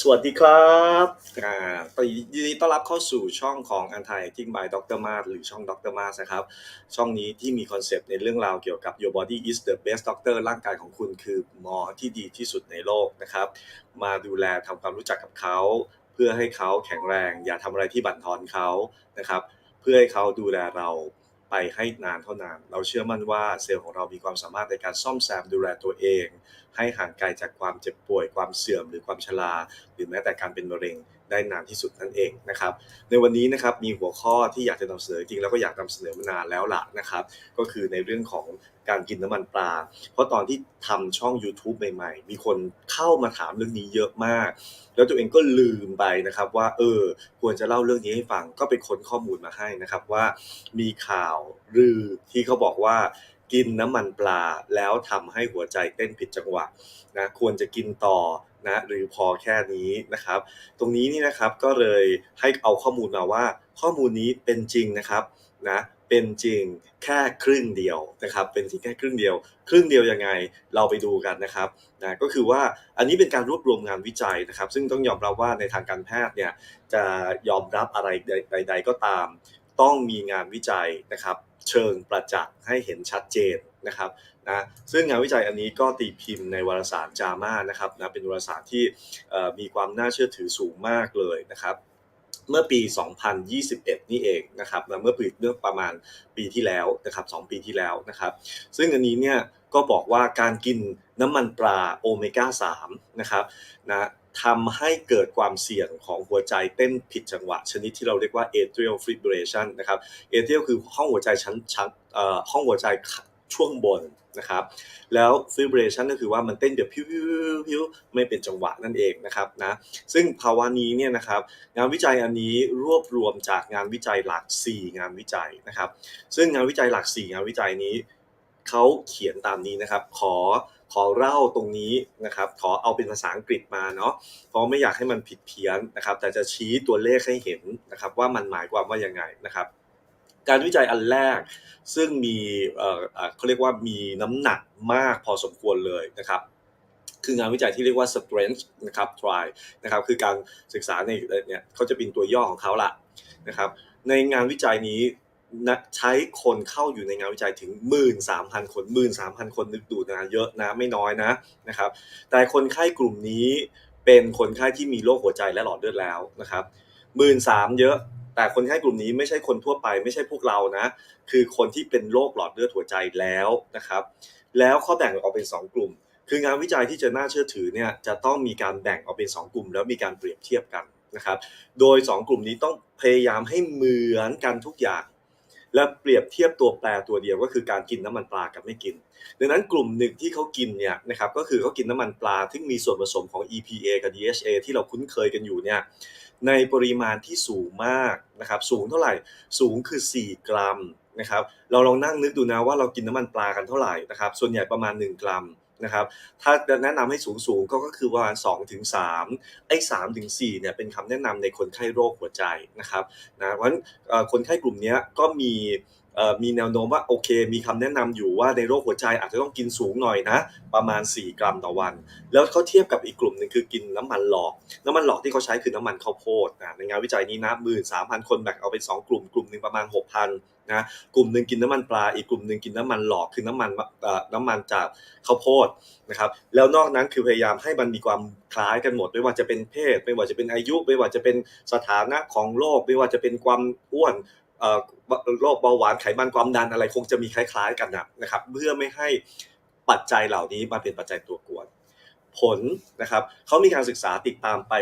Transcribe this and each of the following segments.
สวัสดีครับอ่าก็ยินดีต้อนรับเข้าสู่ช่องของ Anti Aging by Dr. Mars หรือช่อง Dr. Mars นะครับ ช่องนี้ที่มีคอนเซปต์ในเรื่องราวเกี่ยวกับ Your Body is the best doctor ร่างกายของคุณคือหมอที่ดีที่สุดในโลกนะครับ มาดูแลทำความรู้จักกับเขา เพื่อให้เขาแข็งแรง อย่าทำอะไรที่บั่นทอนเขานะครับ เพื่อให้เขาดูแลเรา ไปให้นานเท่านาน เราเชื่อมั่นว่าเซลล์ของเรามีความสามารถในการซ่อมแซมดูแลตัวเอง ให้ห่างไกลจากความเจ็บป่วย ความเสื่อมหรือความชราหรือแม้แต่การเป็นมะเร็งได้นานที่สุดนั่นเองนะครับ ในวันนี้นะครับมีหัวข้อที่อยากจะนำเสนอจริงแล้วก็อยากนำเสนอมานานแล้วล่ะนะครับ ก็คือในเรื่องของ การกินน้ำมันปลา เพราะตอนที่ทำช่อง YouTube ใหม่ๆ มีคนเข้ามาถามเรื่องนี้เยอะมาก แล้วตัวเองก็ลืมไปนะครับว่าเออควรจะเล่าเรื่องนี้ให้ฟังก็ไปค้นข้อมูลมาให้นะครับว่า มีข่าวลือที่เขาบอกว่ากินน้ำมันปลาแล้วทำให้หัวใจเต้นผิดจังหวะนะควรจะกินต่อนะหรือพอแค่นี้นะครับ ตรงนี้นี่นะครับก็เลยให้เอาข้อมูลมาว่าข้อมูลนี้เป็นจริงนะครับนะ เป็นจริงแค่ครึ่งเดียวนะครับเป็นจริงแค่ครึ่งเดียว ครึ่งเดียวยังไงเราไปดูกันนะครับนะก็คือว่าอันนี้เป็นการรวบรวมงานวิจัยนะครับ ซึ่งต้องยอมรับว่าในทางการแพทย์เนี่ยจะยอมรับอะไรใด ๆ ก็ตาม ต้องมีงานวิจัยนะครับเชิงประจักษ์ให้เห็นชัดเจนนะครับนะซึ่งงานวิจัยอันนี้ก็ตีพิมพ์ในวารสารจามานะครับนะเป็นวารสารที่มีความน่าเชื่อถือสูงมากเลยนะครับ เมื่อปี 2021 นี่เองนะครับนะเมื่อปีเมื่อประมาณปีที่แล้วนะครับ2ปีที่แล้วนะครับ ซึ่งอันนี้เนี่ยก็บอกว่าการกินน้ำมันปลาโอเมก้า3นะครับนะทำให้เกิดความเสี่ยงของหัวใจเต้นผิดจังหวะ ชนิดที่เราเรียกว่า atrial fibrillation นะครับ atrial คือห้องหัวใจชั้นชั้นเอ่อห้องหัวใจ ช่วงบนนะครับ แล้ว fibrillation ก็คือว่ามันเต้นแบบพิ้วๆๆไม่เป็นจังหวะนั่นเองนะครับนะซึ่งภาวะนี้เนี่ยนะครับงานวิจัยอันนี้รวบรวมจากงานวิจัยหลัก 4 งานวิจัยนะครับ ซึ่งงานวิจัยหลัก 4 งานวิจัยนี้เขาเขียนตามนี้นะครับ ขอขอเล่าตรงนี้นะครับ ขอเอาเป็นภาษาอังกฤษมาเนาะเพราะไม่อยากให้มันผิดเพี้ยนนะครับ แต่จะชี้ตัวเลขให้เห็นนะครับ ว่ามันหมายความว่ายังไงนะครับ การวิจัยอันแรก ซึ่งมีเขาเรียกว่ามีน้ำหนักมากพอสมควรเลยนะครับคืองานวิจัยที่เรียกว่า strength นะครับ trial นะครับคือการศึกษาในเนี่ยเขาจะเป็นตัวย่อของเขาละนะครับในงานวิจัยนี้นะใช้คนเข้าอยู่ในงานวิจัยถึง 13,000 คน 13,000 คนนึกดูนะเยอะนะไม่น้อยนะนะครับแต่คนไข้กลุ่มนี้เป็นคนไข้ที่มีโรคหัวใจและหลอดเลือดแล้วนะครับหมื่นสามเยอะ แต่คนไข้กลุ่มนี้ไม่ใช่คนทั่วไปไม่ใช่พวกเรานะ คือคนที่เป็นโรคหลอดเลือดหัวใจแล้วนะครับ แล้วเขาแบ่งออกเป็น 2 กลุ่ม คืองานวิจัยที่จะน่าเชื่อถือเนี่ยจะต้องมีการแบ่งออกเป็น 2 กลุ่ม แล้วมีการเปรียบเทียบกันนะครับ โดย 2 กลุ่มนี้ต้องพยายามให้เหมือนกันทุกอย่าง และเปรียบเทียบตัวแปรตัวเดียวก็คือการกินน้ำมันปลากับไม่กิน ดังนั้นกลุ่มหนึ่งที่เขากินเนี่ยนะครับก็คือเขากินน้ำมันปลาที่มีส่วนผสมของ EPA กับ DHA ที่เราคุ้นเคยกันอยู่เนี่ยในปริมาณที่สูงมากนะครับสูงเท่าไหร่สูงคือ 4 กรัมนะครับเราลองนั่งนึกดูนะว่าเรากินน้ำมันปลากันเท่าไหร่นะครับส่วนใหญ่ประมาณ 1 กรัม นะครับ ถ้าแนะนำให้สูงสูงก็ก็คือประมาณ2ถึง3ไอ้3ถึง4เนี่ยเป็นคำแนะนำในคนไข้โรคหัวใจนะครับนะเพราะฉะนั้นคนไข้กลุ่มนี้ก็มีมีแนวโน้มว่าโอเค มีคำแนะนำอยู่ว่าในโรคหัวใจอาจจะต้องกินสูงหน่อยนะ ประมาณ 4 กรัมต่อวัน แล้วเขาเทียบกับอีกกลุ่มหนึ่งคือกินน้ำมันหลอก น้ำมันหลอกที่เขาใช้คือน้ำมันข้าวโพดนะในงานวิจัยนี้นะหมื่นสามพันคนแบ่งเอาเป็น2กลุ่มกลุ่มหนึ่งประมาณ 6,000 นะกลุ่มหนึ่งกินน้ำมันปลาอีกกลุ่มหนึ่งกินน้ำมันหลอกคือน้ำมันน้ำมันจากข้าวโพดนะครับแล้วนอกนั้นคือพยายามให้มันมีความคล้ายกันหมด ไม่ว่าจะเป็นเพศ ไม่ว่าจะเป็นอายุ ไม่ว่าจะเป็นสถานะของโรคไม่ว่าจะเป็นความอ้วนโรคเบาหวานไขมันความดันอะไรคงจะมีคล้าย ๆ กันนะครับเพื่อไม่ให้ปัจจัยเหล่านี้มาเป็นปัจจัยตัวกว ผลนะครับเขามีการศึกษาติดตามไป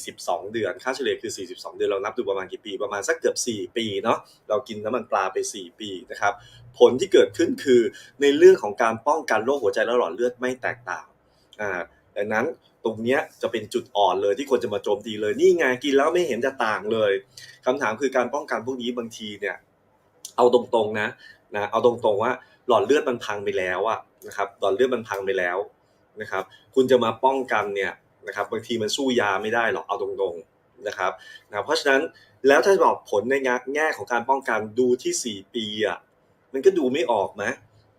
42 เดือน ค่าเฉลี่ยคือ 42 เดือน เรานับดูประมาณกี่ปี ประมาณสักเกือบ 4 ปีเนาะ เรากินน้ำมันปลาไป 4 ปีนะครับ ผลที่เกิดขึ้นคือในเรื่องของการป้องกันโรคหัวใจและหลอดเลือดไม่แตกต่าง อ่า ดังนั้นตรงเนี้ยจะเป็นจุดอ่อนเลยที่คนจะมาโจมตีเลย นี่ไงกินแล้วไม่เห็นจะต่างเลยคำถามคือการป้องกันพวกนี้บางทีเนี่ย เอาตรงๆนะนะ เอาตรงๆว่าหลอดเลือดมันพังไปแล้วอะนะครับ หลอดเลือดมันพังไปแล้ว นะครับคุณจะมาป้องกันเนี่ยนะครับบางทีมันสู้ยาไม่ได้หรอกเอาตรงๆนะครับนะเพราะฉะนั้นแล้วถ้าบอกผลในแง่ของการป้องกันดูที่ 4 ปีอะมันก็ดูไม่ออกนะ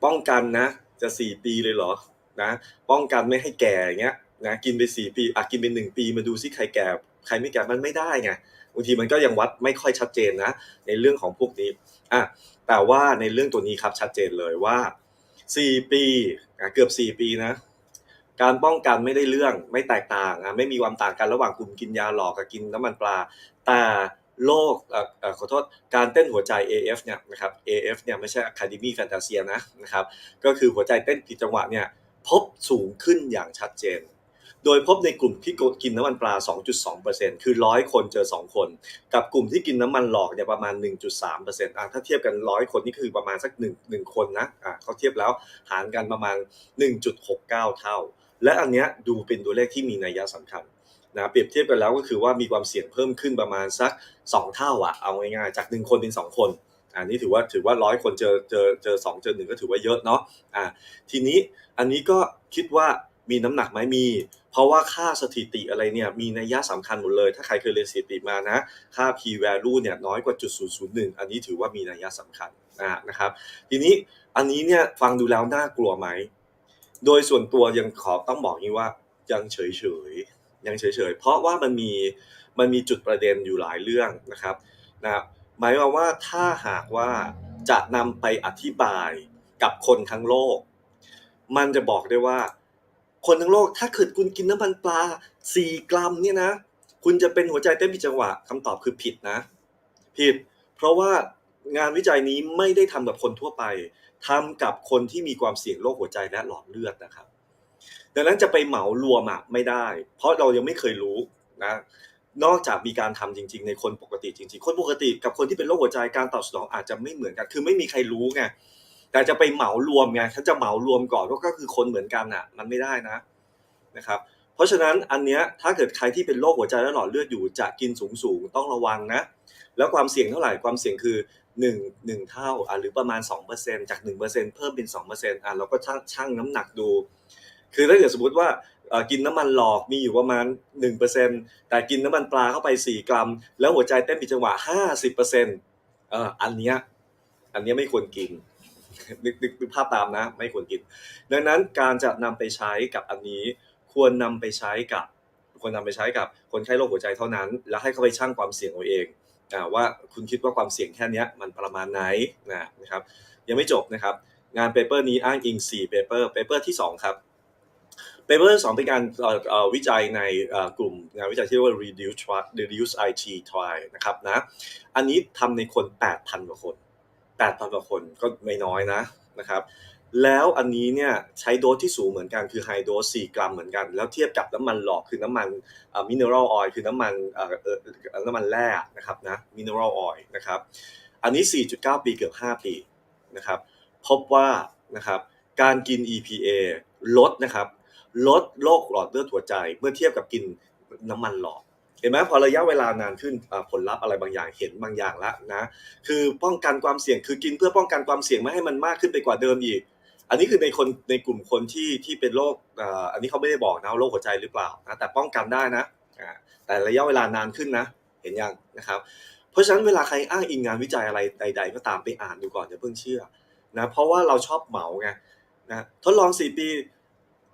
ป้องกันนะจะ 4 ปีเลยเหรอนะป้องกันไม่ให้แก่เงี้ยนะกินไปสี่ปีอะกินไปหนึ่งปีมาดูซิใครแก่ใครไม่แก่มันไม่ได้ไงบางทีมันก็ยังวัดไม่ค่อยชัดเจนนะในเรื่องของพวกนี้อะแต่ว่าในเรื่องตัวนี้ครับชัดเจนเลยว่า 4 ปีเกือบ 4 ปีนะ การป้องกันไม่ได้เรื่องไม่แตกต่างไม่มีความต่างกันระหว่างกลุ่มกินยาหลอกกับกินน้ำมันปลาแต่โรคขอโทษการเต้นหัวใจ AF เนี่ยนะครับ AF เนี่ยไม่ใช่ Academy Fantasia นะนะครับก็คือหัวใจเต้นผิดจังหวะเนี่ยพบสูงขึ้นอย่างชัดเจน โดยพบในกลุ่มที่กินน้ำมันปลา 2.2%คือ100คนเจอ 2 คน กับกลุ่มที่กินน้ำมันหลอกเนี่ยประมาณ 1.3%อะถ้าเทียบกัน100คนนี่คือประมาณสัก1 1คนนะอะเขาเทียบแล้วหารกันประมาณ 1.69 เท่า และอันเนี้ยดูเป็นตัวเลขที่มีนัยสำคัญนะเปรียบเทียบกันแล้วก็คือว่ามีความเสี่ยงเพิ่มขึ้นประมาณสัก 2 เท่าอะเอาง่ายๆจาก 1 คนเป็น 2 คนอันนี้ถือว่าถือว่าร้อยคนเจอเจอเจอสองเจอหนึ่งก็ถือว่าเยอะเนาะอ่าทีนี้อันนี้ก็คิดว่ามีน้ำหนักไหมมี เพราะว่าค่าสถิติอะไรเนี่ยมีนัยยะสำคัญหมดเลย ถ้าใครเคยเรียนสถิติมานะค่า p value เนี่ยน้อยกว่าจุด001อันนี้ถือว่ามีนัยยะสำคัญอ่านะครับ ทีนี้อันนี้เนี่ยฟังดูแล้วน่ากลัวไหม โดยส่วนตัวยังขอต้องบอกนี้ว่ายังเฉยๆยังเฉยๆเพราะว่ามันมีมันมีจุดประเด็นอยู่หลายเรื่องนะครับนะครับหมายความว่าถ้าหากว่าจะนำไปอธิบายกับคนทั้งโลก มันจะบอกได้ว่า คนทั้งโลกถ้าเกิดคุณกินน้ำมันปลา 4 กรัมเนี่ยนะ คุณจะเป็นหัวใจเต้นผิดจังหวะคำตอบคือผิดนะ ผิด เพราะว่างานวิจัยนี้ไม่ได้ทำกับคนทั่วไป ทำกับคนที่มีความเสี่ยงโรคหัวใจและหลอดเลือดนะครับ ดังนั้นจะไปเหมารวมอะไม่ได้ เพราะเรายังไม่เคยรู้นะนอกจากมีการทำจริง ๆ ในคนปกติจริง ๆ คนปกติกับคนที่เป็นโรคหัวใจการตอบสนองอาจจะไม่เหมือนกัน คือไม่มีใครรู้ไงแต่จะไปเหมารวมไงถ้าจะเหมารวมก่อนก็คือคนเหมือนกันอะ มันไม่ได้นะนะครับ เพราะฉะนั้นอันเนี้ยถ้าเกิดใครที่เป็นโรคหัวใจและหลอดเลือดอยู่จะกินสูงๆต้องระวังนะ แล้วความเสี่ยงเท่าไหร่ความเสี่ยงคือ 1 1เท่าอะหรือประมาณ2%จาก1%เปอร์เซ็นเพิ่มเป็น2%อะเราก็ชั่งชั่งน้ำหนักดู คือถ้าเกิดสมมติว่ากินน้ำมันหลอกมีอยู่ประมาณ1%แต่กินน้ำมันปลาเข้าไป4กรัม แล้วหัวใจเต้นผิดจังหวะ50%เอ่ออันเนี้ยอันเนี้ยไม่ควรกินนึกนึกนึกภาพตามนะ ไม่ควรกิน ดังนั้นการจะนำไปใช้กับอันนี้ ควรนำไปใช้กับควรนำไปใช้กับคนไข้โรคหัวใจเท่านั้น แล้วให้เขาไปชั่งความเสี่ยงเอาเอง ว่าคุณคิดว่าความเสี่ยงแค่นี้มันประมาณไหนนะครับ ยังไม่จบนะครับ งานเปเปอร์นี้อ้างอิง4เปเปอร์เปเปอร์ที่2ครับเปเปอร์สองเป็นการวิจัยในกลุ่มงานวิจัยที่เรียกว่า reduce Tri- reduce IT trial นะครับนะ อันนี้ทำในคน 8,000 กว่าคน 8,000 กว่าคนก็ไม่น้อยนะนะครับ แล้วอันนี้เนี่ยใช้โดสที่สูงเหมือนกันคือไฮโดส4กรัมเหมือนกัน แล้วเทียบกับน้ำมันหลอกคือน้ำมันมินเนอรัลออยล์คือน้ำมันน้ำมันแร่นะครับนะมินเนอรัลออยล์นะครับอันนี้ 4.9 ปีเกือบ 5 ปีนะครับพบว่านะครับการกิน EPA ลดนะครับลดโรคหลอดเลือดหัวใจเมื่อเทียบกับกินน้ำมันหลอกเห็นไหมพอระยะเวลานานขึ้นผลลัพธ์อะไรบางอย่างเห็นบางอย่างแล้วนะคือป้องกันความเสี่ยงคือกินเพื่อป้องกันความเสี่ยงไม่ให้มันมากขึ้นไปกว่าเดิมอีก อันนี้คือในคนในกลุ่มคนที่ที่เป็นโรคอ,อันนี้เขาไม่ได้บอกนะโรคหัวใจหรือเปล่านะแต่ป้องกันได้นะแต่ระยะเวลานานขึ้นนะ เห็นยังนะครับ เพราะฉะนั้นเวลาใครอ้างอิงงานวิจัยอะไรใด ๆ ก็ตามไปอ่านดูก่อนอย่าเพิ่งเชื่อนะเพราะว่าเราชอบเหมาไงนะทดลอง 4 ปี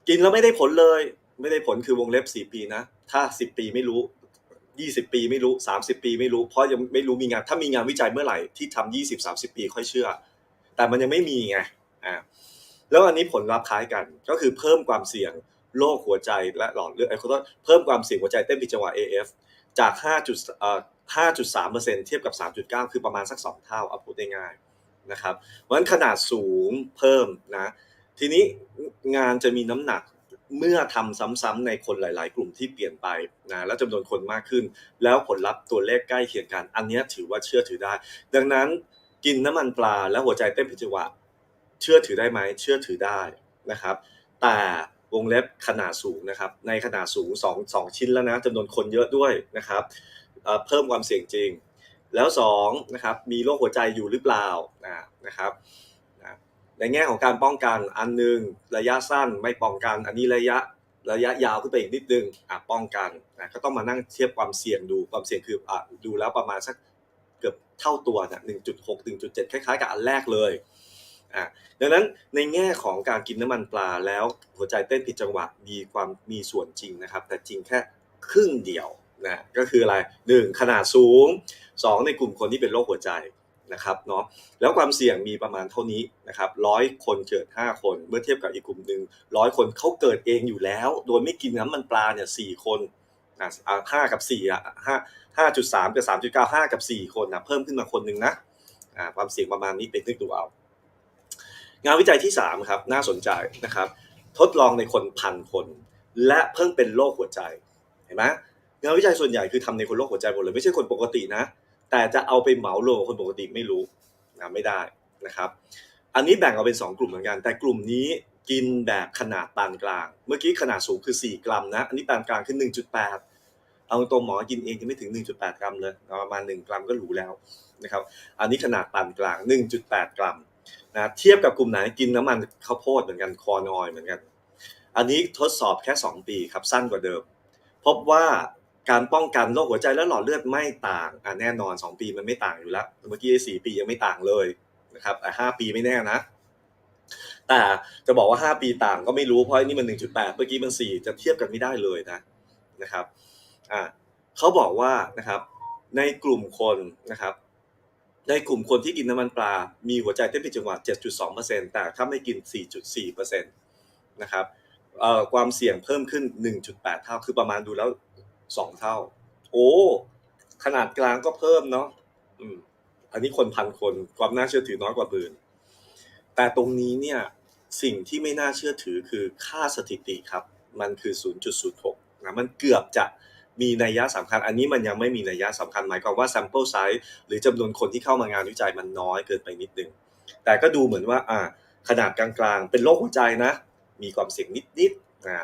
กินแล้วไม่ได้ผลเลย ไม่ได้ผลคือวงเล็บ 4 ปีนะ ถ้า 10 ปีไม่รู้ 20 ปีไม่รู้ 30 ปีไม่รู้ เพราะยังไม่รู้มีงานถ้ามีงานวิจัยเมื่อไหร่ที่ทำ20 30 ปีค่อยเชื่อ แต่มันยังไม่มีไงอ่า แล้วอันนี้ผลลัพธ์คล้ายกัน ก็คือเพิ่มความเสี่ยงโรคหัวใจและหลอดเลือดไอ้ขอโทษเพิ่มความเสี่ยงหัวใจเต้นผิดจังหวะ AF จาก5จุดเอ่อ5.3%เทียบกับ 3.9 คือประมาณสัก 2 เท่าเอาพูดได้ง่ายนะครับเพราะฉะนั้นขนาดสูงเพิ่มนะทีนี้งานจะมีน้ำหนักเมื่อทำซ้ำๆในคนหลาย ๆ กลุ่มที่เปลี่ยนไปนะแล้วจำนวนคนมากขึ้น แล้วผลลัพธ์ตัวเลขใกล้เคียงกัน อันนี้ถือว่าเชื่อถือได้ ดังนั้นกินน้ำมันปลาและหัวใจเต้นผิดจังหวะ เชื่อถือได้ไหมเชื่อถือได้นะครับ แต่วงเล็บขนาดสูงนะครับ ในขนาดสูง2 2ชิ้นแล้วนะจำนวนคนเยอะด้วยนะครับเพิ่มความเสี่ยงจริง แล้ว2นะครับมีโรคหัวใจอยู่หรือเปล่านะนะครับในแง่ของการป้องกันอันหนึงระยะสั้นไม่ป้องกัน อันนี้ระยะระยะยาวขึ้นไปอีกนิดนึงอะป้องกันนะก็ต้องมานั่งเทียบความเสี่ยงดูความเสี่ยงคืออะดูแล้วประมาณสักเกือบเท่าตัวนะ1.6 1.7คล้ายๆกับอันแรกเลย อะดังนั้นในแง่ของการกินน้ำมันปลาแล้วหัวใจเต้นผิดจังหวะมีความมีส่วนจริงนะครับ แต่จริงแค่ครึ่งเดียวนะก็คืออะไรหนึ่งขนาดสูงสองในกลุ่มคนที่เป็นโรคหัวใจนะครับเนาะแล้วความเสี่ยงมีประมาณเท่านี้นะครับร้อยคนเกิด 5 คน เมื่อเทียบกับอีกกลุ่มหนึ่งร้อยคนเขาเกิดเองอยู่แล้ว โดยไม่กินน้ำมันปลาเนี่ยสี่คนอะห้ากับสี่อะห้าห้าจุดสามกับสามจุดเก้าห้ากับสี่คนนะเพิ่มขึ้นมาคนหนึ่งนะอ่าความเสี่ยงประมาณนี้เป็นนึกดูเอา งานวิจัยที่ 3 ครับน่าสนใจนะครับ ทดลองในคนพันคน และเพิ่งเป็นโรคหัวใจเห็นไหมงานวิจัยส่วนใหญ่คือทำในคนโรคหัวใจหมดเลยไม่ใช่คนปกตินะ แต่จะเอาไปเหมารวมกับคนปกติไม่รู้นะไม่ได้นะครับ อันนี้แบ่งออกเป็น 2 กลุ่มเหมือนกัน แต่กลุ่มนี้กินแบบขนาดปานกลาง เมื่อกี้ขนาดสูงคือ 4 กรัมนะ อันนี้ปานกลางคือ 1.8 เอาตรงหมอกินเองยังไม่ถึง 1.8 กรัมเลยประมาณ 1 กรัมก็หรูแล้วนะครับ อันนี้ขนาดปานกลาง 1.8 กรัม นะเทียบกับกลุ่มไหนกินน้ำมันข้าวโพดเหมือนกันคอนออยเหมือนกัน อันนี้ทดสอบแค่ 2 ปีครับสั้นกว่าเดิม พบว่าการป้องกันโรคหัวใจและหลอดเลือดไม่ต่างอะแน่นอน 2 ปีมันไม่ต่างอยู่แล้ว เมื่อกี้สี่ปียังไม่ต่างเลยนะครับแต่5ปีไม่แน่นะ แต่จะบอกว่า 5 ปีต่างก็ไม่รู้เพราะอันนี่มัน 1.8 เมื่อกี้มัน 4 จะเทียบกันไม่ได้เลยนะนะครับอ่าเขาบอกว่านะครับในกลุ่มคนนะครับ ในกลุ่มคนที่กินน้ำมันปลา มีหัวใจเต้นผิดจังหวะ 7.2%แต่ถ้าไม่กิน 4.4%นะครับความเสี่ยงเพิ่มขึ้น 1.8 เท่า คือประมาณดูแล้ว 2 เท่า โอ้ ขนาดกลางก็เพิ่มเนาะอันนี้คนพันคน ความน่าเชื่อถือน้อยกว่าปืน แต่ตรงนี้เนี่ย สิ่งที่ไม่น่าเชื่อถือคือค่าสถิติครับ มันคือ 0.06นะ มันเกือบจะ มีนัยยะสำคัญ อันนี้มันยังไม่มีนัยยะสำคัญหมายความว่า sample size หรือจำนวนคนที่เข้ามางานวิจัยมันน้อยเกินไปนิดนึง แต่ก็ดูเหมือนว่าอ่าขนาดกลางๆ เป็นโรคหัวใจนะ มีความเสี่ยงนิดๆอ่า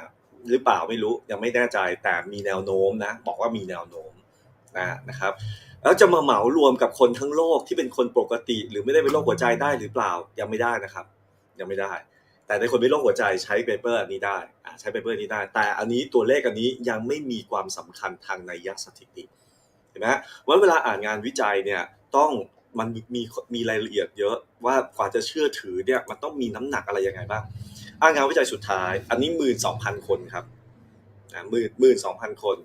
หรือเปล่าไม่รู้ยังไม่แน่ใจแต่มีแนวโน้มนะ บอกว่ามีแนวโน้มนะนะครับ แล้วจะมาเหมารวมกับคนทั้งโลกที่เป็นคนปกติ หรือไม่ได้เป็นโรคหัวใจได้หรือเปล่ายังไม่ได้นะครับ ยังไม่ได้ แต่ในคนเป็นโรคหัวใจใช้เปเปอร์อันนี้ได้อใช้เปเปอร์นี้ได้ แต่อันนี้ตัวเลขอันนี้ยังไม่มีความสำคัญทางในัยยะสถิติเห็นไหมว่าเวลาอ่านงานวิจัยเนี่ยต้องมันมีมีรายละเอียดเยอะว่ากว่าจะเชื่อถือเนี่ยมันต้องมีน้ำหนักอะไรยังไงบ้างอ่านงานวิจัยสุดท้าย อันนี้หมื่นสองพันคนครับหมื่นหมื่นสองพันคน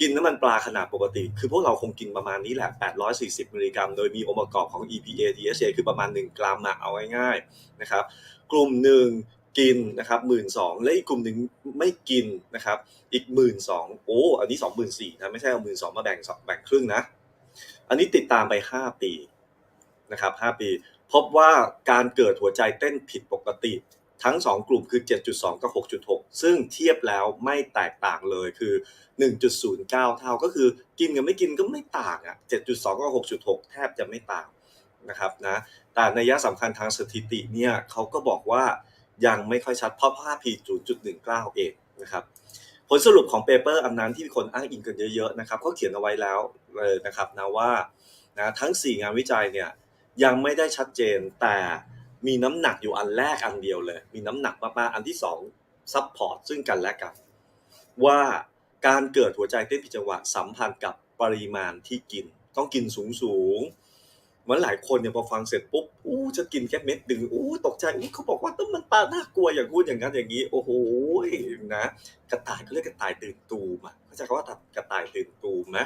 กินน้ำมันปลาขนาดปกติ คือพวกเราคงกินประมาณนี้แหละ 840 มิลลิกรัม โดยมีองค์ประกอบของ EPA DHA คือประมาณ 1 กรัมอะเอาง่ายๆนะครับ กลุ่มหนึ่งกินนะครับหมื่นสองและอีกกลุ่มหนึ่งไม่กินนะครับอีกหมื่นสองโอ้อันนี้สองหมื่นสี่นะไม่ใช่เอาหมื่นสองมาแบ่งสองแบ่งครึ่งนะอันนี้ติดตามไปห้าปีนะครับห้าปี พบว่าการเกิดหัวใจเต้นผิดปกติทั้ง 2 กลุ่มคือ 7.2 กับ 6.6 ซึ่งเทียบแล้วไม่แตกต่างเลยคือ 1.09 เท่าก็คือกินกับไม่กินก็ไม่ต่างอะ 7.2 กับ 6.6 แทบจะไม่ต่างนะครับนะ แต่ในยะสำคัญทางสถิติเนี่ยเขาก็บอกว่ายังไม่ค่อยชัดเพราะ 5p 0.19 เองนะครับผลสรุปของเปเปอร์อันนั้นที่คนอ้างอิงกันเยอะๆนะครับเขาเขียนเอาไว้แล้วเลยนะครับนะว่านะทั้ง 4 งานวิจัยเนี่ยยังไม่ได้ชัดเจนแต่มีน้ำหนักอยู่อันแรกอันเดียวเลย มีน้ำหนักมากๆอันที่2ซับพอร์ตซึ่งกันและกัน ว่าการเกิดหัวใจเต้นผิดจังหวะสัมพันธ์กับปริมาณที่กิน ต้องกินสูงๆ มือนหลายคนเนี่ยพอฟังเสร็จปุ๊บอู้จะกินแค่เม็ดดึงอู้ตกใจอู้เขาบอกว่าต้นมันปลาน่ากลัวอย่างพูดอย่างนั้นอย่างนี้ โอ้โหนะกระต่ายเขาเรียกกระต่ายตื่นตูมอะเขาใจะคำว่ากระต่ายตื่นตูมนะ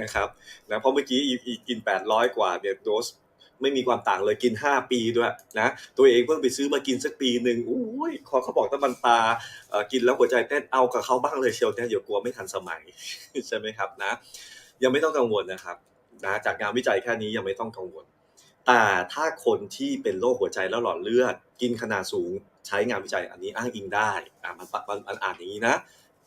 นะครับนะเพราะเมื่อกี้อีอีกิน 800 กว่าเนี่ยโดสไม่มีความต่างเลยกิน 5 ปีด้วยนะตัวเองเพิ่งไปซื้อมากินสักปีหนึ่งอุ้ยขอเขาบอกต้นมันปลากินแล้วหัวใจเต้นเอากับเขาบ้างเลยเชียวเนี่ยเดี๋ยวกลัวไม่ทันสมัยใช่ไหมครับนะยังไม่ต้องกังวลนะครับ นะจากงานวิจัยแค่นี้ยังไม่ต้องกังวล แต่ถ้าคนที่เป็นโรคหัวใจแล้วหลอดเลือด กินขนาดสูงใช้งานวิจัยอันนี้อ้างอิงได้อ่ามันมันมันอ่านอย่างนี้นะ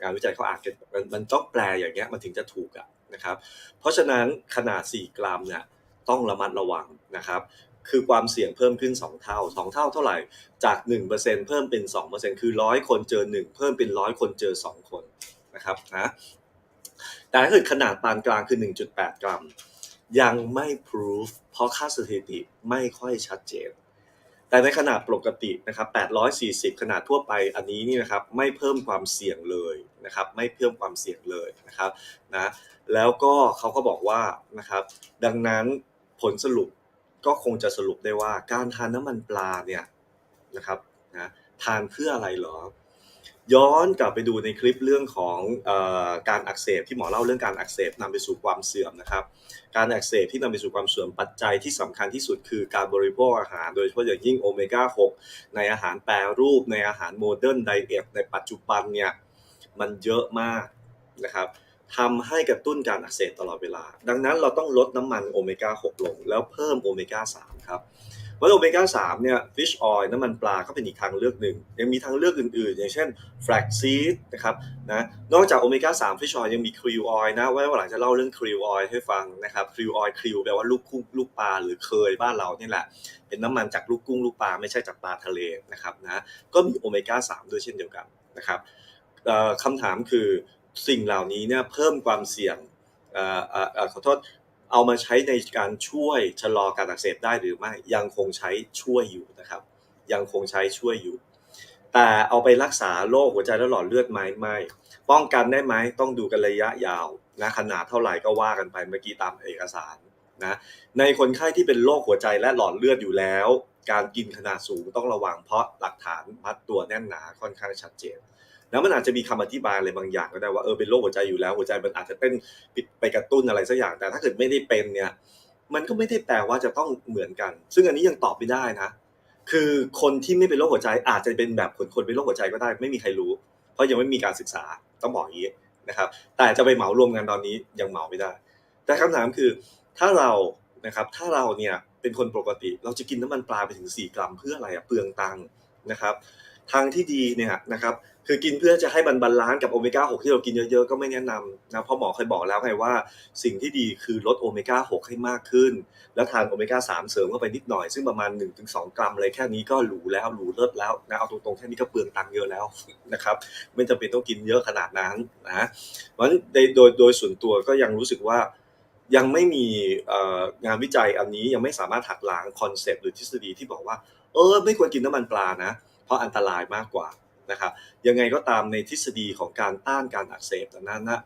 งานวิจัยเขาอ่านกันมันมันต้องแปลอย่างเงี้ยมันถึงจะถูกอะนะครับ เพราะฉะนั้นขนาด 4 กรัมเนี่ยต้องระมัดระวังนะครับ คือความเสี่ยงเพิ่มขึ้น 2 เท่า 2 เท่าเท่าไหร่ จาก 1%เพิ่มเป็น 2%คือ 100 คนเจอ 1 เพิ่มเป็น 100 คนเจอ 2 คนนะครับนะแต่ถ้าเกิดขนาดปานกลางคือ 1.8 กรัม ยังไม่ proof เพราะค่าสถิติไม่ค่อยชัดเจน แต่ในขนาดปกตินะครับ 840 ขนาดทั่วไปอันนี้นี่นะครับไม่เพิ่มความเสี่ยงเลยนะครับ ไม่เพิ่มความเสี่ยงเลยนะครับนะ แล้วก็เขาก็บอกว่านะครับ ดังนั้นผลสรุปก็คงจะสรุปได้ว่าการทานน้ำมันปลาเนี่ยนะครับนะทานเพื่ออะไรเหรอ ย้อนกลับไปดูในคลิปเรื่องของอการอักเสบที่หมอเล่าเรื่องการอักเสบนำไปสู่ความเสื่อมนะครับ การอักเสบที่นำไปสู่ความเสื่อมปัจจัยที่สำคัญที่สุดคือการบริโภคอาหาร โดยเฉพาะอย่างยิ่งโอเมก้า 6 ในอาหารแปรรูป ในอาหารโมเดิร์นไดเอทในปัจจุบันเนี่ยมันเยอะมากนะครับทำให้กระตุ้นการอักเสบตลอดเวลา ดังนั้นเราต้องลดน้ำมันโอเมก้า 6 ลง แล้วเพิ่มโอเมก้า 3 ครับ ราะโอเมก้า3เนี่ยฟิชออยล์น้ำมันปลาก็เป็นอีกทางเลือกหนึ่ง ยังมีทางเลือกอื่นๆ อย่างเช่นแฟลกซีดนะครับนะนอกจากโอเมก้า3ฟิชออยล์ยังมีคริวออยล์นะไว้วันหลังจะเล่าเรื่องคริวออยล์ให้ฟังนะครับคริวออยล์คริวแปลว่าลูกกุ้งลูกปลาหรือเคยบ้านเราเนี่ยแหละ เป็นน้ำมันจากลูกกุ้งลูกปลาไม่ใช่จากปลาทะเลนะครับนะก็มีโอเมก้า3ด้วยเช่นเดียวกันนะครับคำถามคือสิ่งเหล่านี้เนี่ยเพิ่มความเสี่ยงออออขอโทษ เอามาใช้ในการช่วยชะลอการอักเสบได้หรือไม่ยังคงใช้ช่วยอยู่นะครับ ยังคงใช้ช่วยอยู่ แต่เอาไปรักษาโรคหัวใจและหลอดเลือดไหมไม่ป้องกันได้ไหมต้องดูกันระยะยาวนะขนาดเท่าไหร่ก็ว่ากันไปเมื่อกี้ตามเอกสารนะในคนไข้ที่เป็นโรคหัวใจและหลอดเลือดอยู่แล้ว การกินขนาดสูงต้องระวังเพราะหลักฐานมัดตัวแน่นหนาค่อนข้างชัดเจน แล้วมันอาจจะมีคำอธิบายอะไรบางอย่างก็ได้ว่าเออเป็นโรคหัวใจอยู่แล้วหัวใจมันอาจจะเต้นผิดไปกระตุ้นอะไรสักอย่าง แต่ถ้าเกิดไม่ได้เป็นเนี่ย มันก็ไม่ได้แปลว่าจะต้องเหมือนกัน ซึ่งอันนี้ยังตอบไม่ได้นะ คือคนที่ไม่เป็นโรคหัวใจอาจจะเป็นแบบคนคนเป็นโรคหัวใจก็ได้ ไม่มีใครรู้ เพราะยังไม่มีการศึกษาต้องบอกอย่างนี้นะครับ แต่จะไปเหมารวมกันตอนนี้ยังเหมาไม่ได้ แต่คำถามคือถ้าเรานะครับถ้าเราเนี่ยเป็นคนปกติเราจะกินน้ำมันปลาไปถึง 4 กรัมเพื่ออะไรอะเปลืองตังค์นะครับ ทางที่ดีเนี่ยนะครับคือกินเพื่อจะให้มันบาลานซ์กับโอเมก้า 6 ที่เรากินเยอะๆ ก็ไม่แนะนำนะเพราะหมอเคยบอกแล้วไงว่าสิ่งที่ดีคือลดโอเมก้า 6 ให้มากขึ้น แล้วทานโอเมก้า 3 เสริมเข้าไปนิดหน่อย ซึ่งประมาณ 1-2 กรัมอะไรแค่นี้ก็หรูแล้วหรูเลิศแล้วนะเอาตรงๆ แค่นี้ก็เปลืองตังค์เยอะแล้วนะครับไม่จำเป็นต้องกินเยอะขนาดนั้นนะเพราะฉะนั้นโดยโดยส่วนตัวก็ยังรู้สึกว่ายังไม่มีงานวิจัยอันนี้ยังไม่สามารถหักล้างคอนเซปต์หรือทฤษฎีที่บอกว่าเออไม่ควรกินน้ำมันปลานะ เพราะอันตรายมากกว่านะครับยังไงก็ตามในทฤษฎีของการต้านการอักเสบนั้นนะ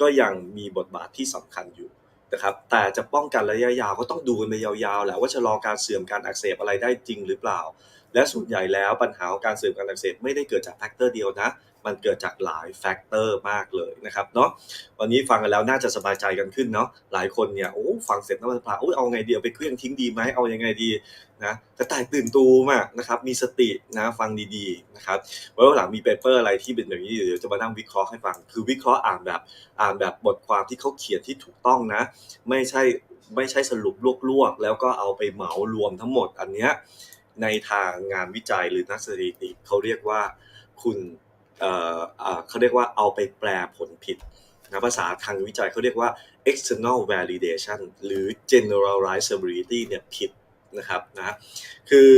ก็ยังมีบทบาทที่สำคัญอยู่นะครับแต่จะป้องกันระยะยาวก็ต้องดูกันไปยาวๆแหละว่าชะลอการเสื่อมการอักเสบอะไรได้จริงหรือเปล่า และส่วนใหญ่แล้วปัญหาของการเสื่อมการอักเสบไม่ได้เกิดจากแฟกเตอร์เดียวนะ มันเกิดจากหลายแฟกเตอร์มากเลยนะครับเนาะวันนี้ฟังกันแล้วน่าจะสบายใจกันขึ้นเนาะหลายคนเนี่ยโอ้ฟังเสร็จน้ำมันปลาโอ้ยเอาไงดีเอาไปเคลื่องทิ้งดีไหมเอายังไงดีนะแต่ตายตื่นตูมากนะครับมีสตินะฟังดีๆนะครับไว้วันหลังมีเปเปอร์อะไรที่เป็นอย่างนี้เดี๋ยวจะมานั่งวิเคราะห์ให้ฟัง คือวิเคราะห์อ่านแบบอ่านแบบบทความที่เขาเขียนที่ถูกต้องนะ ไม่ใช่ไม่ใช่สรุปลวกๆ แล้วก็เอาไปเหมารวมทั้งหมดอันเนี้ยในทางงานวิจัยหรือนักสถิติเขาเรียกว่าคุณ เเขาเรียกว่าเอาไปแปลผลผิดนะภาษาทางวิจัยเขาเรียกว่า external validation หรือ generalizability เนี่ยผิดนะครับนะคือ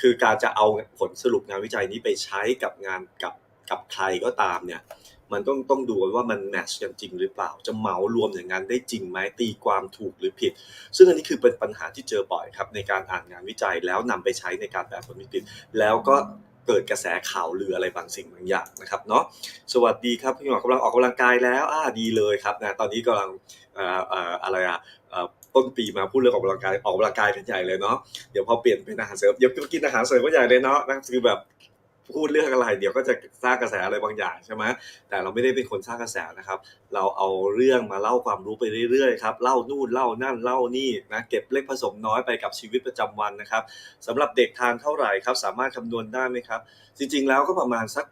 คือการจะเอาผลสรุปงานวิจัยนี้ไปใช้กับงานกับกับใครก็ตามเนี่ยมันต้องต้องดูว่ามันแมทช์กันจริงหรือเปล่า จะเหมารวมอย่างนั้นได้จริงไหมตีความถูกหรือผิด ซึ่งอันนี้คือเป็นปัญหาที่เจอบ่อยครับในการอ่านงานวิจัยแล้วนำไปใช้ในการแปลผลผิด แล้วก็ เกิดกระแสข่าวลืออะไรบางสิ่งบางอย่างนะครับเนาะสวัสดีครับพี่หมอกำลังออกกำลังกายแล้วอ่าดีเลยครับนะตอนนี้กำลังอ่อเอ่ออะไรอะต้นปีมาพูดเรื่องออกกำลังกายออกกำลังกายกันใหญ่เลยเนาะเดี๋ยวพอเปลี่ยนเป็นอาหารเสริมเดี๋ยวก็กินอาหารเสริมก็ใหญ่เลยเนาะนะคือแบบ พูดเรื่องอะไร เดี๋ยวก็จะสร้างกระแสอะไรบางอย่างใช่ไหมแต่เราไม่ได้เป็นคนสร้างกระแสนะครับ เราเอาเรื่องมาเล่าความรู้ไปเรื่อยๆครับเล่านู่นเล่านั่นเล่านี่นะเก็บเล็กผสมน้อยไปกับชีวิตประจำวันนะครับสำหรับเด็กทานเท่าไหร่ครับ สามารถคำนวณได้ไหมครับ จริงๆแล้วก็ประมาณสัก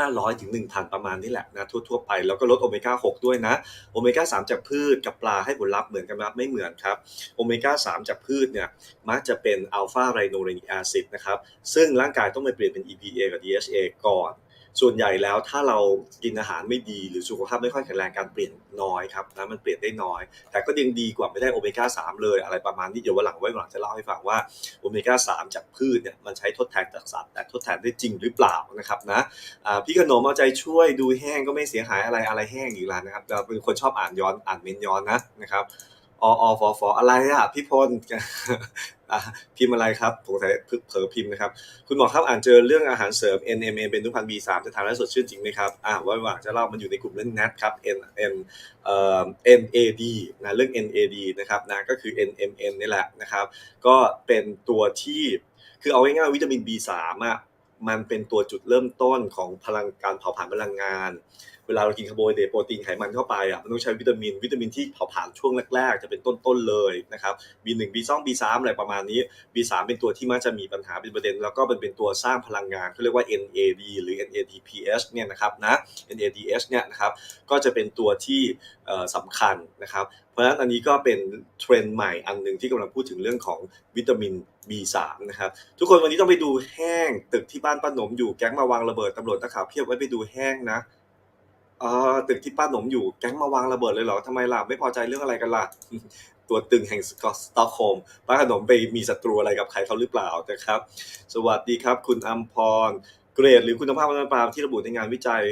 500ถึง1,000 ประมาณนี้แหละนะทั่วๆไป แล้วก็ลดโอเมก้า6ด้วยนะโอเมก้า3จากพืชกับปลาให้ผลลัพธ์เหมือนกันไหมไม่เหมือนครับโอเมก้า3จากพืชเนี่ยมักจะเป็นอัลฟาไรโนเรนิกแอซิดนะครับซึ่งร่างกายต้องไปเปลี่ยนเป็น EPA กับ DHA ก่อน ส่วนใหญ่แล้วถ้าเรากินอาหารไม่ดีหรือสุขภาพไม่ค่อยแข็งแรงการเปลี่ยนน้อยครับนะมันเปลี่ยนได้น้อย แต่ก็ยังดีกว่าไม่ได้โอเมก้า3เลยอะไรประมาณนี้เดี๋ยววันหลังไว้หลังจะเล่าให้ฟังว่าโอเมก้า3จากพืชเนี่ยมันใช้ทดแทนจากสัตว์แต่ทดแทนได้จริงหรือเปล่านะครับนะพี่ขนมเอาใจช่วยดูแห้งก็ไม่เสียหายอะไรอะไรแห้งอีกแล้วนะครับเราเป็นคนชอบอ่านย้อนอ่านเมนย้อนนะนะครับ ออฟอฟออะไรอะพี่พลพิมพ์อะไรครับสงสัยเผลอพิมพ์นะครับ คุณหมอครับอ่านเจอเรื่องอาหารเสริม NMA เป็นทุพัน B3 จะทานแล้วสดชื่นจริงไหมครับอ่าว่าหวังจะเล่ามันอยู่ในกลุ่มเรื่อง NAT ครับ N N เอ่อ NAD นะเรื่อง NAD นะครับนะก็คือ NMN นี่แหละนะครับ ก็เป็นตัวที่คือเอาง่ายๆวิตามิน B3 อะมันเป็นตัวจุดเริ่มต้นของพลังการเผาผลาญพลังงาน เวลาเรากินคาร์โบไฮเดรตโปรตีนไขมันเข้าไปอะมันต้องใช้วิตามิน วิตามินที่เผาผลาญช่วงแรกๆ จะเป็นต้นๆเลยนะครับ B1 B2 B3 อะไรประมาณนี้ B3 เป็นตัวที่มักจะมีปัญหาเป็นประเด็น แล้วก็มันเป็นตัวสร้างพลังงานเขาเรียกว่า NAD หรือ NADPH เนี่ยนะครับนะ NADH เนี่ยนะครับก็จะเป็นตัวที่สำคัญนะครับเพราะฉะนั้นอันนี้ก็เป็นเทรนด์ใหม่อันหนึ่งที่กำลังพูดถึงเรื่องของวิตามิน B3 นะครับ ทุกคนวันนี้ต้องไปดูแห้งตึกที่บ้านป้าหนมอยู่แก๊งมาวางระเบิดตำรวจนักข่าวเพียบไว้ไปดูแห้งนะ เออตึกที่ป้าหนมอยู่แก๊งมาวางระเบิดเลยเหรอทำไมล่ะไม่พอใจเรื่องอะไรกันล่ะตัวตึงแห่งสกอตอกโฮมป้าขนมไปมีศัตรูอะไรกับใครเขาหรือเปล่านะครับ สวัสดีครับ คุณอัมพรเกรดหรือคุณภาพน้ำปลาที่ระบุในงานวิจัย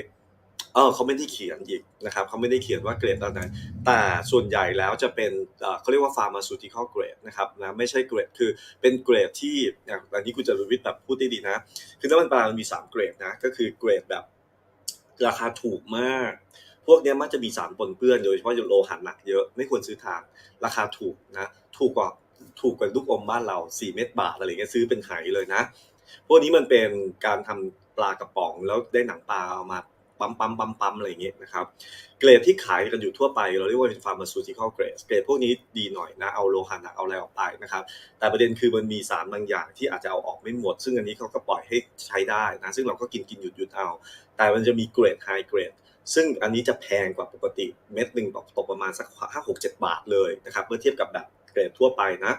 เออเขาไม่ได้เขียนอีกนะครับเขาไม่ได้เขียนว่าเกรดตอนไหนแต่ส่วนใหญ่แล้วจะเป็นเอ่อเขาเรียกว่า pharmaceutical grade นะครับนะไม่ใช่เกรดคือเป็นเกรดที่อย่างนนี้คุณจรุวิทย์แบบพูดได้ดีนะ คือน้ำมันปลามันมี 3 เกรดนะก็คือเกรดแบบ ราคาถูกมาก พวกนี้มักจะมีสารปนเปื้อนโดยเฉพาะโลหะหนักเยอะไม่ควรซื้อทานราคาถูกนะถูกกว่าถูกกว่าลูกอมบ้านเรา 4 เม็ดบาทอะไรเงี้ยซื้อเป็นไหเลยนะ พวกนี้มันเป็นการทำปลากระป๋องแล้วได้หนังปลาเอามา ปั๊มปั๊มปั๊มปั๊มอะไรอย่างเงี้ยนะครับเกรดที่ขายกันอยู่ทั่วไป เราเรียกว่าเป็น pharmaceutical grade เกรดพวกนี้ดีหน่อยนะเอาโลหะหนักเอาอะไรออกไปนะครับแต่ประเด็นคือมันมีสารบางอย่างที่อาจจะเอาออกไม่หมด ซึ่งอันนี้เขาก็ปล่อยให้ใช้ได้นะซึ่งเราก็กินกินหยุดหยุดเอา แต่มันจะมีเกรด high grade ซึ่งอันนี้จะแพงกว่าปกติเม็ดหนึ่งตกประมาณสักห้าหกเจ็ดบาทเลยนะครับเมื่อเทียบกับแบบ เกรดทั่วไปนะ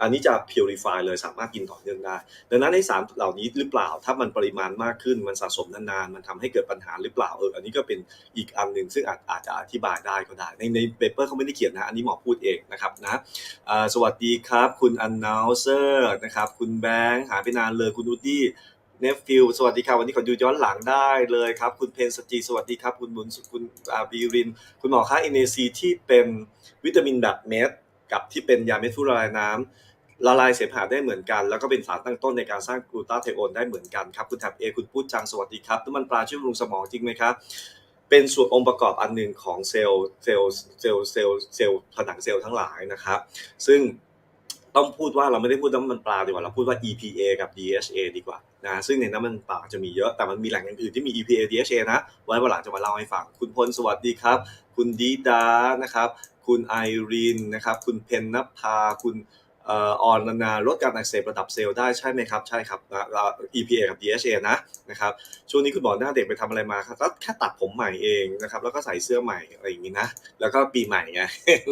อันนี้จะ purify เลยสามารถกินต่อเนื่องได้ ดังนั้นในสารเหล่านี้หรือเปล่า ถ้ามันปริมาณมากขึ้น มันสะสมนานๆ มันทำให้เกิดปัญหาหรือเปล่า เออ อันนี้ก็เป็นอีกอันหนึ่งซึ่งอาจอาจจะอธิบายได้ก็ได้ ในในเปเปอร์เขาไม่ได้เขียนนะ อันนี้หมอพูดเองนะครับนะ สวัสดีครับ คุณ announcer นะครับ คุณแบงค์หายไปนานเลย คุณอูดี้เนฟฟิลสวัสดีครับวันนี้ขอดูย้อนหลังได้เลยครับ คุณเพนสจีสวัสดีครับ คุณบุญสุคุณอาบีริน คุณหมอคะ NAC ที่เป็นวิตามินแบบเม็ด กับที่เป็นยาเม็ดฟูละลายน้ำละลายเสมหะได้เหมือนกัน แล้วก็เป็นสารตั้งต้นในการสร้างกลูตาไทโอนได้เหมือนกันครับ คุณแท็บเอคุณพูดจังสวัสดีครับน้ำมันปลาช่วยบำรุงสมองจริงไหมครับเป็นส่วนองค์ประกอบอันหนึ่งของเซลล์เซลล์เซลล์เซลล์เซลล์ผนังเซลล์ทั้งหลายนะครับ ซึ่งต้องพูดว่าเราไม่ได้พูดน้ำมันปลาดีกว่าเราพูดว่า EPA กับ DHA ดีกว่า นะซึ่งในน้ำมันปลาจะมีเยอะแต่มันมีแหล่งอื่นๆที่มี EPA DHA นะ ไว้วันหลังจะมาเล่าให้ฟัง คุณพลสวัสดีครับ คุณดีดานะครับ คุณไอรีนนะครับ คุณเพนนภาคุณอ่อนนาลดการอักเสบระดับเซลล์ได้ใช่ไหมครับ ใช่ครับนะ EPA กับ DHA นะนะครับช่วงนี้คุณหมอหน้าเด็กไปทำอะไรมาครับก็แค่ตัดผมใหม่เองนะครับแล้วก็ใส่เสื้อใหม่อะไรอย่างนี้นะ แล้วก็ปีใหม่ไง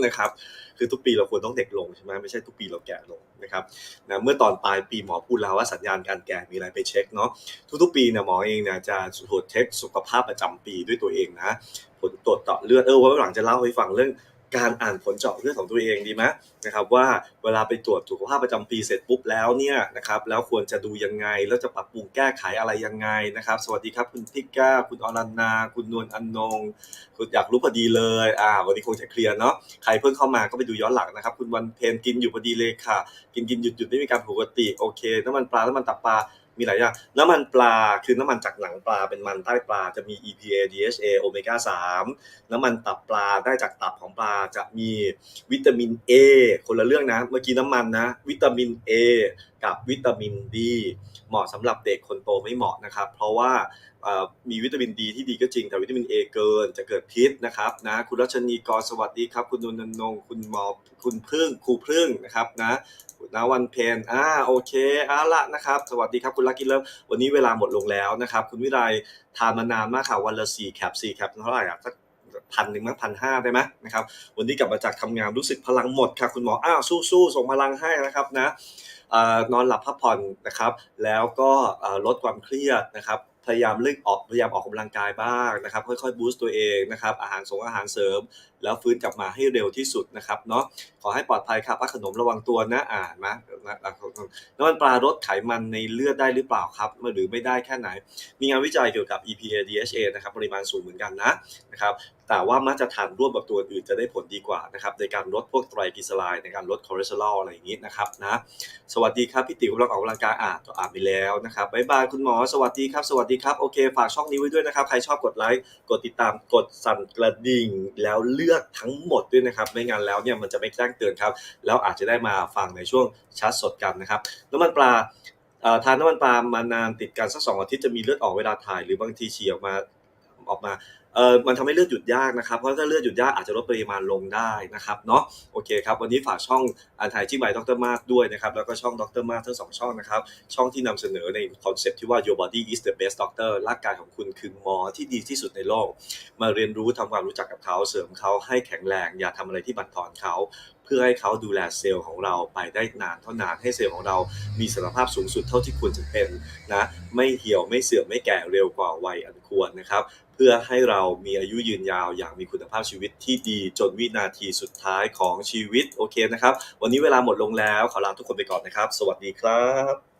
นะครับ คือทุกปีเราควรต้องเด็กลงใช่ไหมไม่ใช่ทุกปีเราแก่ลงนะครับนะเมื่อตอนปลายปีหมอพูดแล้วว่าสัญญาณการแก่มีอะไรไปเช็คเนาะทุกๆปีเนี่ยหมอเองเนี่ยจะตรวจเช็คสุขภาพประจำปีด้วยตัวเองนะผลตรวจเจาเลือดเออไว้หลังจะเล่าให้ฟังเรื่อง การอ่านผลเจาะเลือดของตัวเองดีไหมนะครับว่าเวลาไปตรวจสุขภาพประจำปีเสร็จปุ๊บแล้วเนี่ยนะครับแล้วควรจะดูยังไง แล้วจะปรับปรุงแก้ไขอะไรยังไงนะครับ สวัสดีครับคุณพิก้า คุณอรันนา คุณนวลอันนงคุณอยากรู้พอดีเลยอ่าวันนี้คงจะเคลียร์เนาะใครเพิ่งเข้ามาก็ไปดูย้อนหลังนะครับ คุณวันเพนกินอยู่พอดีเลยค่ะ กินกินหยุดหยุดไม่มีการปกติโอเคน้ำมันปลาน้ำมันตับปลา มีหลายอย่างน้ำมันปลาคือน้ำมันจากหนังปลาเป็นมันใต้ปลาจะมี EPA DHA โอเมก้า3น้ำมันตับปลาได้จากตับของปลาจะมีวิตามิน A คนละเรื่องนะ เมื่อกี้น้ำมันนะ วิตามิน A กับวิตามิน D เหมาะสำหรับเด็กคนโตไม่เหมาะนะครับ เพราะว่ามีวิตามินดีที่ดีก็จริงแต่วิตามิน A เกินจะเกิดพิษนะครับนะคุณรัชนีกรสวัสดีครับ คุณนนนงคุณหมอคุณพึ่งครูพึ่งนะครับนะ นะวันเพนอ่าโอเคเอาละนะครับ สวัสดีครับคุณลักกี้เลิฟวันนี้เวลาหมดลงแล้วนะครับ คุณวิไลทานมานานมากค่ะ วันละสี่แคปสี่แคปเท่าไหร่อะสักพันหนึ่งมั้งพันห้าได้ไหมนะครับวันนี้กลับมาจากทำงานรู้สึกพลังหมดค่ะ คุณหมออ้าวสู้ๆส่งพลังให้นะครับนะอนอนหลับพักผ่อนนะครับ แล้วก็ลดความเครียดนะครับ พยายามเล่นออกพยายามออกกำลังกายบ้างนะครับค่อยๆบูสต์ตัวเองนะครับอาหารสงอาหารเสริม แล้วฟื้นกลับมาให้เร็วที่สุดนะครับเนาะขอให้ปลอดภัยครับป้าขนมระวังตัวนะอ่านมานะน้ำมันปลาลดไขมันในเลือดได้หรือเปล่าครับหรือไม่ได้แค่ไหน มีงานวิจัยเกี่ยวกับ EPA DHA นะครับปริมาณสูงเหมือนกันนะนะครับ แต่ว่ามักจะทานร่วมกับตัวอื่นจะได้ผลดีกว่านะครับในการลดพวกไตรกลีเซอไรด์ในการลดคอเลสเตอรอลอะไรอย่างนี้นะครับนะสวัสดีครับพี่ติ๋วกำลังออกกำลังกายอ่านต่ออ่านไปแล้วนะครับบ๊ายบายคุณหมอสวัสดีครับสวัสดีครับโอเค ฝากช่องนี้ไว้ด้วยนะครับใครชอบกดไลค์กดติดตามกดสั่นกระดิ่งแล้วเลือกทั้งหมดด้วยนะครับไม่งั้นแล้วเนี่ยมันจะไม่แจ้งเตือนครับแล้วอาจจะได้มาฟังในช่วงชัดสดกันนะครับน้ำมันปลาทานน้ำมันปลามานานติดกันสักสองอาทิตย์จะมีเลือดออกเวลาถ่าย หรือบางทีฉี่ออกมาออกมา เออมันทำให้เลือดหยุดยากนะครับ เพราะถ้าเลือดหยุดยากอาจจะลดปริมาณลงได้นะครับเนาะโอเคครับ วันนี้ฝากช่องอันไทยที่บดรมาร์ด้วยนะครับ แล้วก็ช่องดรมาร์ทั้งสองช่องนะครับ ช่องที่นำเสนอในคอนเซ็ปที่ว่า your body is the best doctor ร่างกายของคุณคือหมอที่ดีที่สุดในโลก มาเรียนรู้ทำความรู้จักกับเขาเสริมเขาให้แข็งแรง อย่าทำอะไรที่บั่นทอนเขาเพื่อให้เขาดูแลเซลล์ของเราไปได้นานเท่านานให้เซลล์ของเรามีสรภาพสูงสุดเท่าที่ควรจะเป็นนะไม่เหี่ยวไม่เสื่อมไม่แก่เร็วกว่าวัยอันควรนะครับ เพื่อให้เราเรามีอายุยืนยาว อย่างมีคุณภาพชีวิตที่ดีจนวินาทีสุดท้ายของชีวิตโอเคนะครับ วันนี้เวลาหมดลงแล้วขอลาทุกคนไปก่อนนะครับ สวัสดีครับ